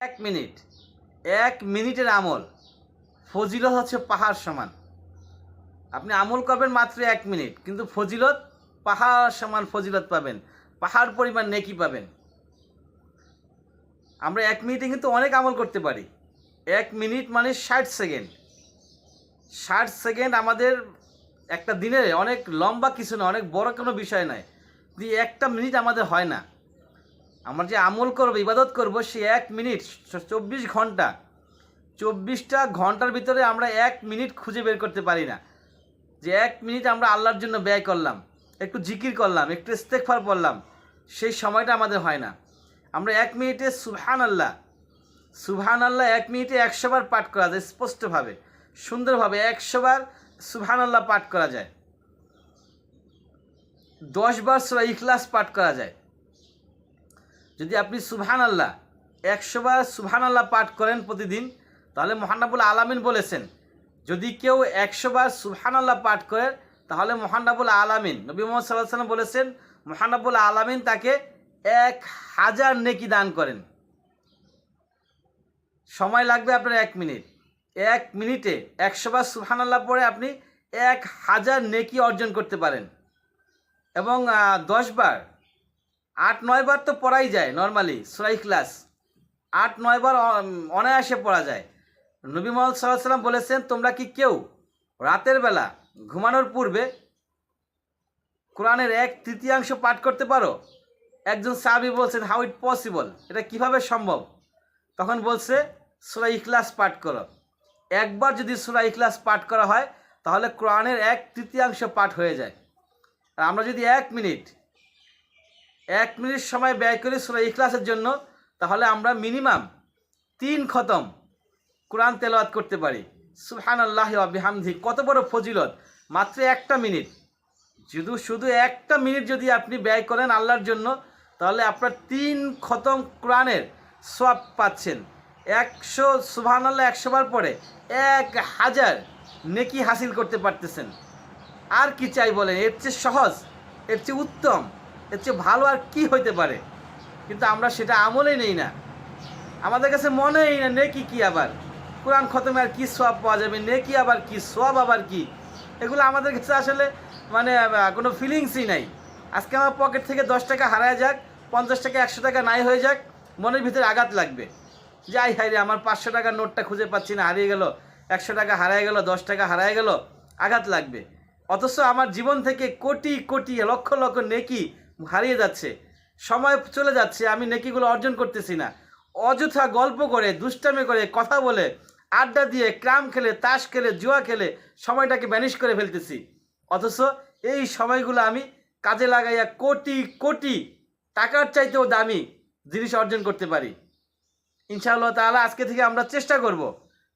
এক মিনিট। এক মিনিটের আমল। ফজিলত হচ্ছে পাহাড় সমান। আপনি আমল করবেন মাত্র এক মিনিট, কিন্তু ফজিলত পাহাড় সমান ফজিলত পাবেন। পাহাড় পরিমাণ নেকি পাবেন। আমরা এক মিনিটে কিন্তু অনেক আমল করতে পারি। এক মিনিট মানে ষাট সেকেন্ড। ষাট সেকেন্ড আমাদের একটা দিনে অনেক লম্বা কিছু না অনেক বড় কোনো বিষয় নয়। একটা মিনিট আমাদের হয় না আমরা যে আমল করব, ইবাদত করব, সে এক মিনিট চব্বিশ ঘণ্টা। চব্বিশটা ঘণ্টার ভিতরে আমরা এক মিনিট খুঁজে বের করতে পারি না। যে এক মিনিট আমরা আল্লাহর জন্য ব্যয় করলাম, একটু জিকির করলাম, একটু ইস্তেকফার পড়লাম, সেই সময়টা আমাদের হয় না। আমরা এক মিনিটে সুবহান আল্লাহ সুবহান আল্লাহ এক মিনিটে একশোবার পাঠ করা যায় স্পষ্টভাবে, সুন্দরভাবে একশোবার সুবহান আল্লাহ পাঠ করা যায়। দশবার সুরা ইখলাস পাঠ করা যায়। যদি আপনি সুবহান আল্লাহ একশোবার সুবহান আল্লাহ পাঠ করেন প্রতিদিন, তাহলে মহানাবুল আলামিন বলেছেন, যদি কেউ একশোবার সুবহান আল্লাহ পাঠ করে, তাহলে মহানাবুল আলামিন, নবী মোহাম্মদ সাল্লাহ সাল্লাম বলেছেন মহানাবুল আলামিন তাকে এক হাজার নেকি দান করেন। সময় লাগবে আপনার এক মিনিট। এক মিনিটে একশোবার সুবহান আল্লাহ পরে আপনি এক হাজার নেকি অর্জন করতে পারেন। এবং দশবার আট, নয় বার তো পড়াই যায় নর্মালি সুরাই ক্লাস আট নয়বার অ- অনায়াসে পড়া যায়। নবী মোহাম্মদ সাল্লাহ সাল্লাম বলেছেন, তোমরা কি কেউ রাতের বেলা ঘুমানোর পূর্বে কোরআনের এক তৃতীয়াংশ পাঠ করতে পারো? একজন সাহাবি বলছেন হাউ ইট পসিবল এটা কীভাবে সম্ভব? তখন বলছে সুরা ইখলাস পাঠ করো। একবার যদি সুরা ইখলাস পাঠ করা হয়, তাহলে কোরআনের এক তৃতীয়াংশ পাঠ হয়ে যায়। আর আমরা যদি এক মিনিট এক মিনিট সময় ব্যয় করি সুরা ইখলাসের জন্য, তাহলে আমরা মিনিমাম তিন খতম কোরআন তেলাওয়াত করতে পারি। সুহান আল্লাহ বিহামদি কত বড় ফজিলত। মাত্র একটা মিনিট। শুধু শুধু একটা মিনিট যদি আপনি ব্যয় করেন আল্লাহর জন্য, তাহলে আপনার তিন খতম কোরআনের সব পাচ্ছেন। একশো সুবহান আল্লাহ একশোবার পরে এক হাজার নেকি হাসিল করতে পারতেছেন। আর কি চাই বলেন? এর চেয়ে সহজ, এর চেয়ে উত্তম। এর চেয়ে ভালো আর কি হইতে পারে? কিন্তু আমরা সেটা আমলেই নেই না। আমাদের কাছে মনেই না, নেকি কি আবার? কোরআন খতমে আর কি সব পাওয়া যাবে? নেকি আবার কি? সব আবার কি? এগুলো আমাদের কাছে আসলে মানে কোনো ফিলিংসই নাই। আজকে আমার পকেট থেকে দশ টাকা হারায় যাক, পঞ্চাশ টাকা, একশো টাকা নাই হয়ে যাক, মনের ভিতরে আঘাত লাগবে। যাই হাই রে, আমার পাঁচশো টাকার নোটটা খুঁজে পাচ্ছি না, হারিয়ে গেল। একশো টাকা হারায় গেল, দশ টাকা হারায় গেল, আঘাত লাগবে। অথচ আমার জীবন থেকে কোটি কোটি, লক্ষ লক্ষ নেকি হারিয়ে যাচ্ছে। সময় চলে যাচ্ছে, আমি নেকিগুলো অর্জন করতেছি না। অযথা গল্প করে, দুষ্টামি করে, কথা বলে, আড্ডা দিয়ে, ক্রাম খেলে, তাস খেলে, জুয়া খেলে, সময়টাকে ব্যানিশ করে ফেলতেছি। অথচ এই সময়গুলো আমি কাজে লাগাইয়া কোটি কোটি টাকার চাইতেও দামি জিনিস অর্জন করতে পারি। ইনশাআল্লাহ তাআলা আজকে থেকে আমরা চেষ্টা করব,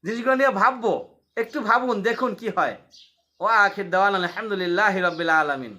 জিনিসগুলো নিয়ে ভাববো, একটু ভাবুন, দেখুন কি হয়। ও আখির দেওয়ান আলহামদুলিল্লাহ রবিল আলমিন।